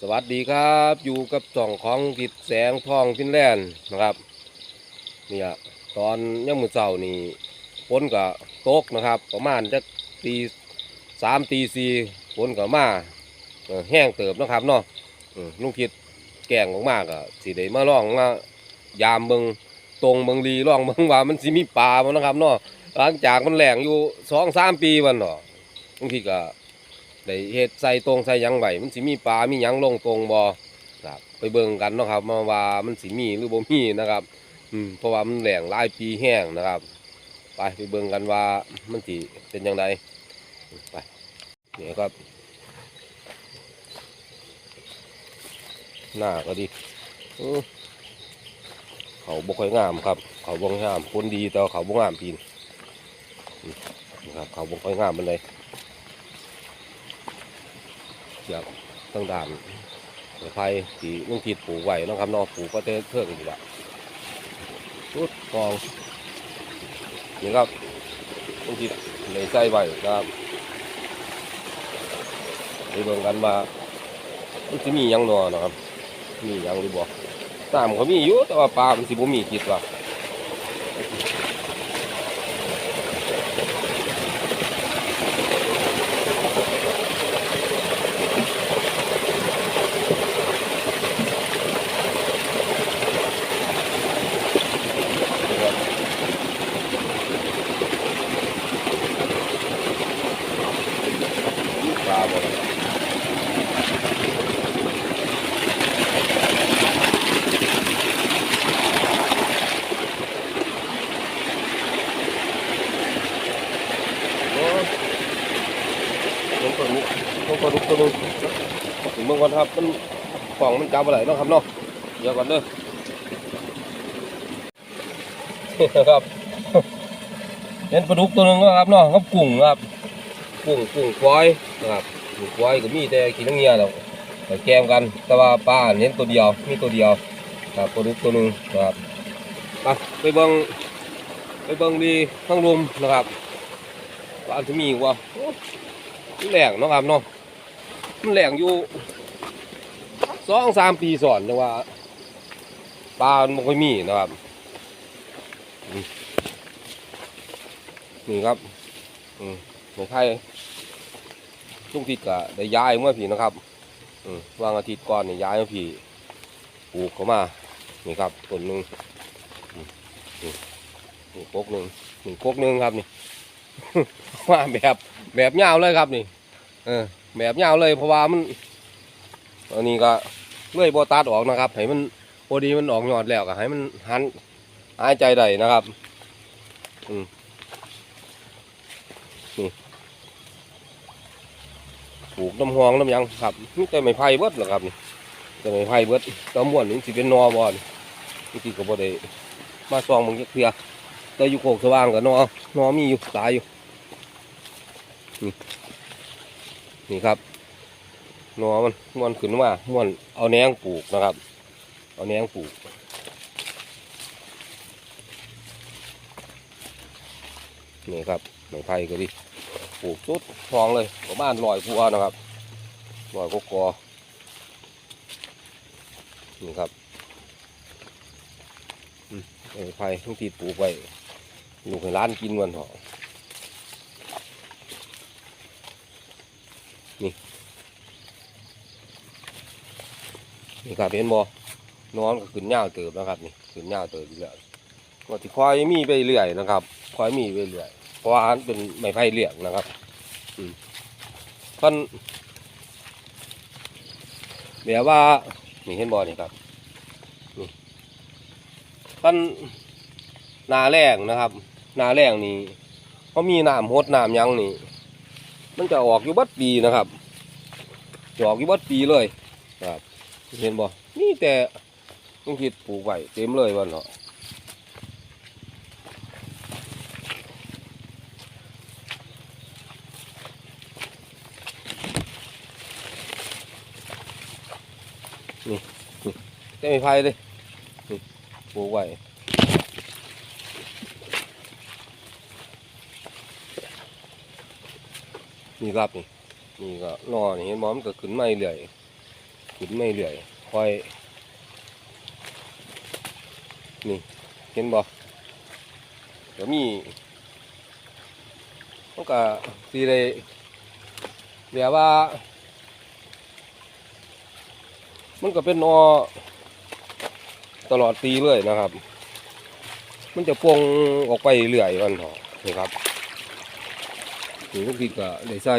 สวัสดีครับอยู่กับจ่องของติดแสงทองฟินแลนด์นะครับเนี่ยตอนย่ำมือเสาร์นี่ฝนก็ตกนะครับ ประมาณจะตีสามตีสี่ฝนก็มาแห้งเติบนะครับเนาะอืมลุงคิดแกล้งมากๆก็สิได้มาล่องมายามเบิงตรงเบิงลีล่องเบิงว่ามันสิมีปลาบ่นะครับเนาะหลังจากมันแหลงอยู่สองสามปีวันเนาะลุงคิดก็ ได้เฮ็ดใส่ตรงใส่หยังไว้มันสิมีปลา มีหยังลงตรงบ่ครับไปเบิ่งกันเนาะครับมาว่ามันสิมีหรือบ่มีนะครับ อืมเพราะว่ามันแหลงหลายปีแห้งนะครับ ไปไปเบิ่งกันว่ามันสิเป็นจังไดไปนี่ครับหน้าก็ดีเขาบ่ค่อยงามครับ เขาบ่งามคนดีแต่เขาบ่งามปีนนะครับเขาบ่ค่อยงามปานใดเชือกตั้งด่านไม้ไผ่ที่ลุงขีดปลูกไว้เนะครับนอกปลูกก็เตเทือกอีกละชุดกองนี่ครับลุงขีดเลยใส่ไว้ครับไปเบิ่งกันว่ามันจะมียังนอเนะครับ มียังหรือบ่ตามเขามีอยู่แต่ว่าปลามันสิบ่มีคิดว่า ปลาบ่ได้โอ้ยผมก็ ลุกผมก็ลุกตัวหนึงถึงเมื่อก่อนครับมันฟองมันจับอะไรเนาะครับเนาะเดี๋ยวก่อนเด้อครับเห็นปลาดุกตัวหนึงเนะครับเนาะกับกุ้งครับกุ้งกุ้งควายนะครับกุ้งควายก็มีแต่ขี้นังเงียแล้วแต่แกมกัน แต่ว่าปลาเน้นตัวเดียวมีตัวเดียวครับปลาดุกตัวหนึ่งนะครับไปไปเบิ่งไปเบิ่งดีข้างลมนะครับว่าที่มีว่าโอ้มันแหลงเนาะครับเนาะ มันแหลงอยู่สองสามปีสอนจังว่าปลามันบ่ค่อยมีนะครับ นี่ครับอืมไม่ใช่ทุกทิศก็ได้ย้ายเมื่อผีนะครับวางอาทิตย์ก่อนเนี่ย้ายเมื่อผีปลูกเข้ามานี่ครับต้นหนึ่งนี่นี่กหนึ่งนี่กกหนึ่งครับนี่มาแบบแบบยาวเลยครับนี่ เออ แบบยาวเลยเพราะว่ามันอันนี้ก็เลื่อยโบตัดออกนะครับให้มันพอดีมันออกยอดแล้วก็ให้มันหันหายใจได้นะครับอือนี่ปลูกน้ำหองน้ำยังครับนี่แต่ไม้ไผ่เบิดหรอครับนี่แต่ไม้ไผ่เบิดตะม่วนนี่สิเป็นนอบอนนี่ที่ก็บ่ได้มาซองมึงจักเทื่อแต่อยู่โคกสว่างกับนอนอมีอยู่ตายอยู่นี่ นี่ครับนอมันม่วนขึ้นมาม่วนเอาแหนงปลูกนะครับ เอาแหนงปลูกนี่ครับไม้ไผ่ก็ดีปลูกสุดทองเลยประมาณลอยพัวนะครับลอยกกอนี่ครับไอ้ไผ่ทั้งที่ปลูกไว้ลูกให้ร้านกินวันเถอะ นี่นี่ครับเห็นบ่นอนก็ขึ้นยาวเติบนะครับนี่ขึ้นยาวเติบอยู่แล้วก็ที่ควายมีไปเรื่อยนะครับควายมีไปเรื่อยเพราะว่าอันเป็นไม้ไผ่เหลี่ยงนะครับอืมท่านเดี๋ยวว่านี่เห็นบอนี่ครับนี่ท่านนาแรงนะครับ นาแรงนี่เขามีน้ำหดน้ำยังนี่ มันจะออกอยู่บัดปีนะครับจะออกอยู่บัดปีเลยครับเห็นบ่นี่แต่ต้องคิดปลูกไว้เต็มเลยวันเนาะจะมีไฟเลยปลูกไว้ นี่รับนี่นี่ก็นอนี่เห็นบ่มันก็ขึ้นไมาเรื่อยขึ้นไม่เรื่อยคอยนี่เห็นบ่เดี๋ยวมีมันก็สีได้เรียกว่า มันก็เป็นนอตลอดปีเลยนะครับ มันจะปงออกไปเรื่อยมันเถอนี่ครับ ลูกพีก็ได้ใส่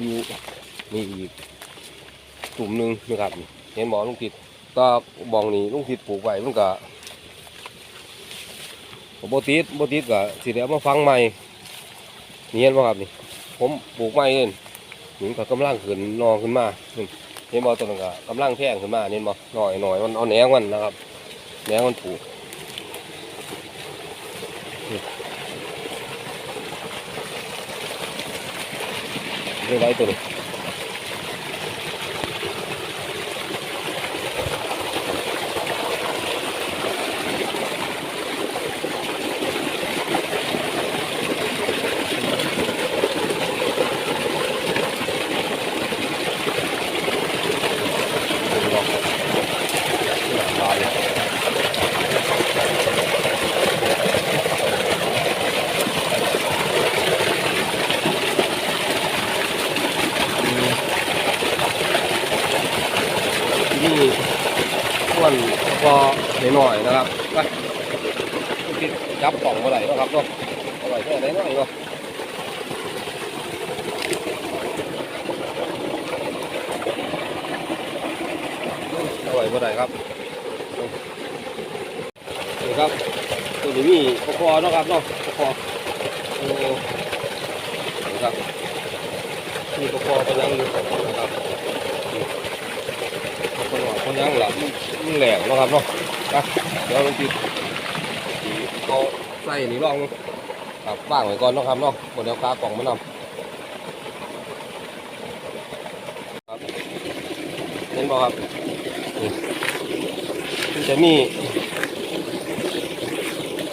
อยู่นี่อีกกลุ่มหนึ่งนะครับเห็นบอลุงผิดก็บองนี่ลุงผิดปลูกไว้มันก็โบติดโบติดก็สิเดี๋ยวมาฟังใหม่นี่เห็นบ่ครับนี่ ผมปลูกไม้เองนี่ก็กำลังขึ้นนอขึ้นมานี่เห็นบ่ตัวนั้นก็กำลังแท่งขึ้นมาเห็นบ่หน่อยหน่อยมันเอาแหนงมันนะครับแหนงมันปลูก นี่ไรตัวนี้ที่นี่ส่วนพอหน่อยๆนะครับไปที่จับกล่องมาไหนนะครับเนาะมาไหนแค่ไหนหน่อยเนาะอร่อยมาไหนครับนี่ครับ ตัวนี้มีปลาคอเนาะครับเนาะปลาคอโอ้นี่ครับมีปลาคอไปยังอยู่นะครับ ยังหลับมันแหลกเนาะครับเนาะเดี๋ยวลองติดเอาใส่นี่ลองครับบ้างไว้ก่อนนะครับเนาะบนเดียวกากล่องมานำครับเห็นบ่ครับนี่มันจะมี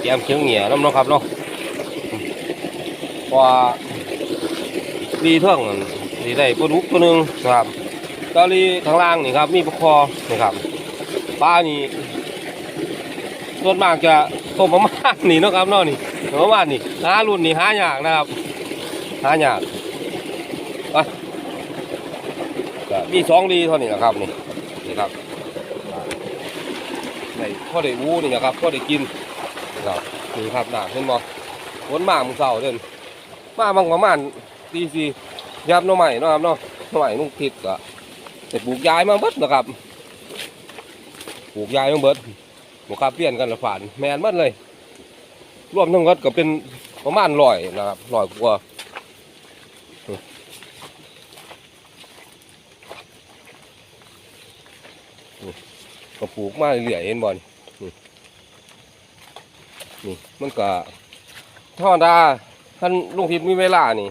แกมเชียงเหนียวน้ำเนาะครับเนาะพราะว่าดีเท่งดีได้ปลาดุกตัวหนึงครับ กะลีข้างล่างนี่ครับ มีปลาคอนี่ครับปลานี่ส่วนมากจะตัวประมาณนี่นะครับนาะนี่ตัวประมาณนี่หารุ่นนี่หายากนะครับหายากไปก็มีสองดีเท่านี้นะครับนี่นี่ครับในพ่อได้วูนี่นะครับพ่อได้กินนะครับนี่ครับหนาเห็นบ่ฝนมาเมื่อเช้าเด่นมาบางประมาณตีสี่ยับน่องใหม่นะครับเนาะน่อใหม่นุ่งติดก็ แต่ปลูกยายมาเบิดนะครับปลูกยายมาเบิดหมูคาเปลี่ยนกันละฝานแมนมัดเลย รวมทั้งหมดก็เป็นประมาณร้อยนะครับร้อยกว่าก็ปลูกมาเรื่อยเห็นบ่นี่นี่นี่มันก็ธรรมดาท่านลุงทิพย์มีเวลานี่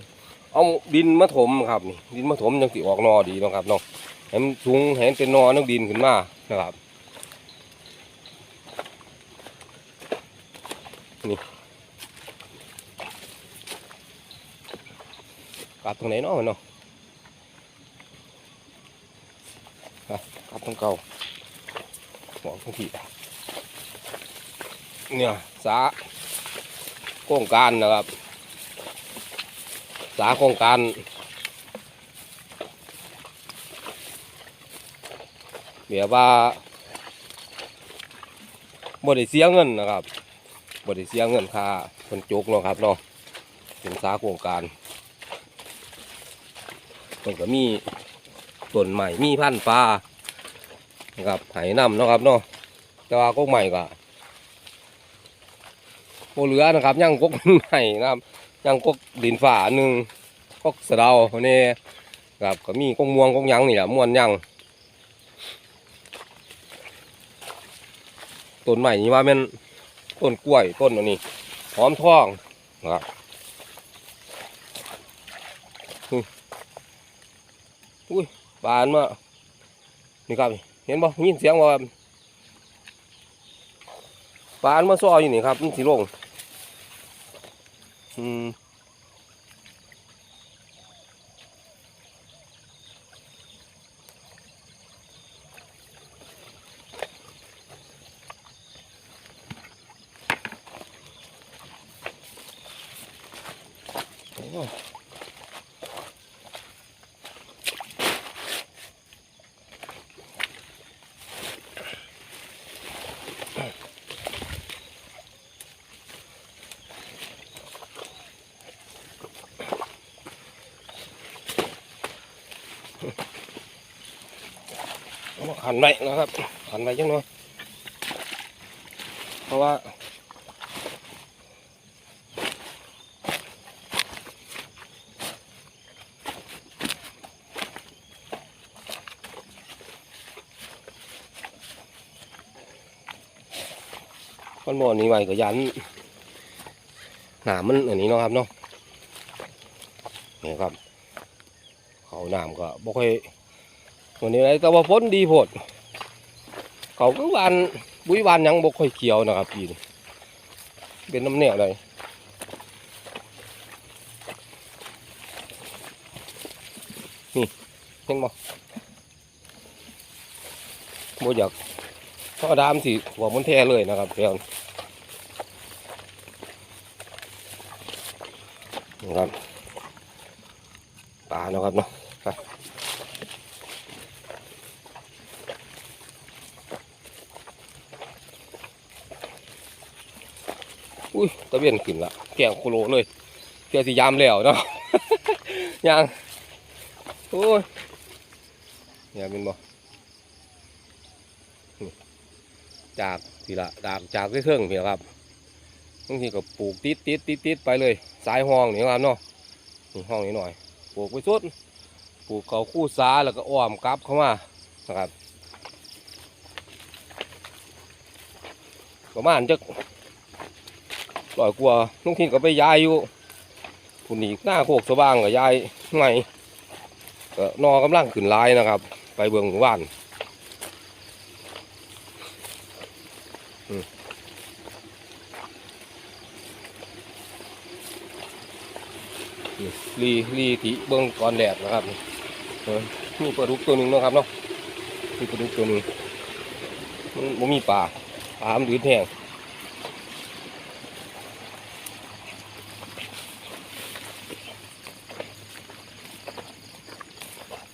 เอาดินมาถมครับนี่ดินมาถมยังสิออกนอดีนะครับเนาะ ให้มันสูงให้มันเป็นนอนักดินขึ้นมานะครับนี่กลับตรงไหนเนาะเนาะอะกลับตรงเก่าบอกตรงที่เนี่ยสาโครงการนะครับ สาโครงการ แบบว่าบริเสียเงินนะครับบริเสียเงินค่าคนจุกเนาะครับเนาะเป็นสาโครงการมันก็มีต้นใหม่มีพันธุ์ปลานะครับไหนำเนาะครับเนาะแต่ว่าก็ใหม่ก็โมเหลือนะครับยังกกใหม่นะครับยังกกดินฝ่าหนึ่งกกสะเดาเนี่ยครับก็มีกกม่วงกกยังนี่แหละม่วนยัง ต้นใหม่นี่ว่าเป็นต้นกล้วยต้นอันนี้หอมทองนะครับอุ้ยอุ้ยบานมานี่ครับเห็นบ่ยินเสียงว่าบานมาซ้ออยู่นี่ครับมันสีลงอืม ขันไว้นะครับขันไว้จังหน่อยเพราะว่ามันบ่อนี้ไว้ก็ยันหนามันอันนี้เนาะครับเนาะนี่ครับ เขาหน้ำก็บ่ค่อย วันนี้ไรแต่ว่าฝนดีโพดเขาก็วานบุ้ยวานยังบ่ค่อยเขียวนะครับปีนี้เป็นน้ำแนวใดนี่เห็นบ่บ่อยากพราะดามสิหัวมันแท้เลยนะครับเพื่อนนะครับปลานะครับเนาะ อุ้ยตะเวียนขึ้นละแก้วโคโลเลยเที่ยวสิยามแล้วเนาะยังโอ้ยเนี่ยเป็นบ่จากพี่ละจากจากเครื่องพี่ละครับบางทีก็ปลูกติดติดติดติดไปเลยสายห้องนี่ครับเนาะนี่ห้องนี้หน่อยปลูกไปสุดปลูกเขาคู่ซาแล้วก็อ้อมกลับเข้ามานะครับประมาณจะ ร้อยกว่าลุงทินก็ไปย้ายอยู่คุณนี่หน้าโคกสว่างก็ย้ายไงก็นอกำลังขึ้นลายนะครับ ไปเบืองหมู่บ้านรีรีที่เบื้องก่อนแดดนะครับมีปลาดุกตัวหนึ่งนะครับเนาะมีปลาดุกตัวหนึ่งมันมีปลาปลามันดื้อแห้ง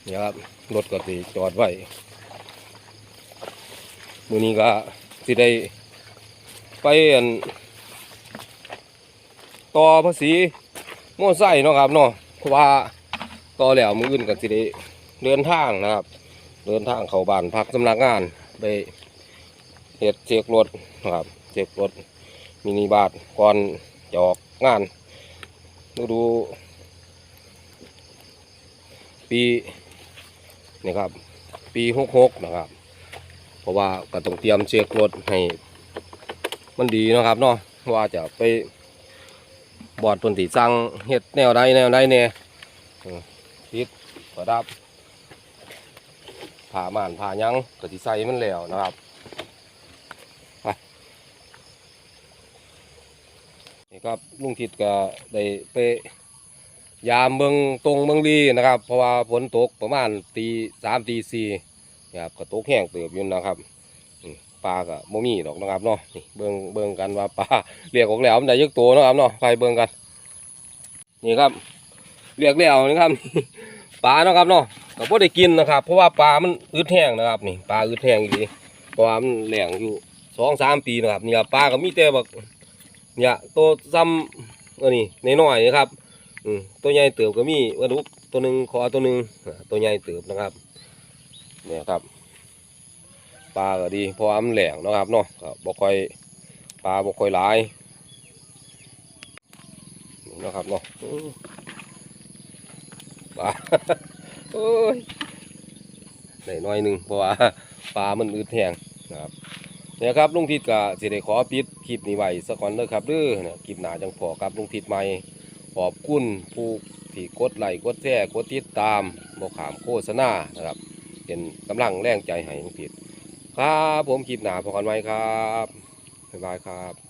นี่ครับรถก็สิจอดไว้มือนี้ก็สิได้ไปอันต่อภาษีมอไซค์เนาะครับเนาะเพราะว่าต่อแล้วมืออื่นก็สิได้เดินทางนะครับ เดินทางเข้าบ้านพักสำนักงานไปเฮ็ดเช็ครถนะครับเช็ครถมินิบาทก่อนจะออกงานดูดูปี นี่ครับ ปีหกหกนะครับ เพราะว่าก็ต้องเตรียมเช็ครถให้มันดีนะครับเนาะว่าจะไปบอดปนตีสั่งเฮ็ดแนวใดแนวใดเนี่ยติดประดับผ่าม่านผ่ายังก็สิใส่มันแล้วนะครับไปนี่ครับลุงทิดก็ได้ไป ยามเมืองตรงเมืองลีนะครับ เพราะว่าฝนตกประมาณตีสามตีสี่นะครับก็ตกแห้งเติบอยู่นะครับปลาก็บ่มีดอกนะครับเนาะนี่เบิ่งเบิ่งกันว่าปลาเรียกออกแล้วมันได้ยอะตัวนะครับเนาะไปเบิ่งกัน นี่ครับ เรียกแล้วนะครับปลานะครับเนาะก็บ่ได้กินนะครับ เพราะว่าปลามันอึดแห้งนะครับนี่ปลาอึดแห้งดีเพราะว่ามันแหลงอยู่สองสามปีนะครับนี่ครับปลาก็มีแต่แบบเนี่ยตัวซ้ำเออนี่น้อยๆนะครับ ตัวใหญ่เติบก็มีวัดุกตัวหนึ่งคอตัวหนึ่งตัวใหญ่เติบนะครับเนี่ยครับปลาก็ดีพราะว่ามันแหลงนะครับเนาะบ่ค่อยปลาบ่ค่อยหลายนะครับเนาะอื้อปลาโอ้ยได้น้อยหนึ่งเพราะว่าปลามันอึดแห้งนะครับเนี่ยครับลุงทิศก็สิได้ขอปิดคลิปนี้ไว้สักก่อนเด้อครับเด้อคลิปหนาจังพอกับลุงทิศใหม่ อบคุณผู้ที่กดไลค์กดแชร์กดติดตามบอกขามโฆษณานะครับ เป็นกำลังแรงใจให้ผิด ครับผมคลิปหนาพอกันไว้ครับบ๊ายบายครับ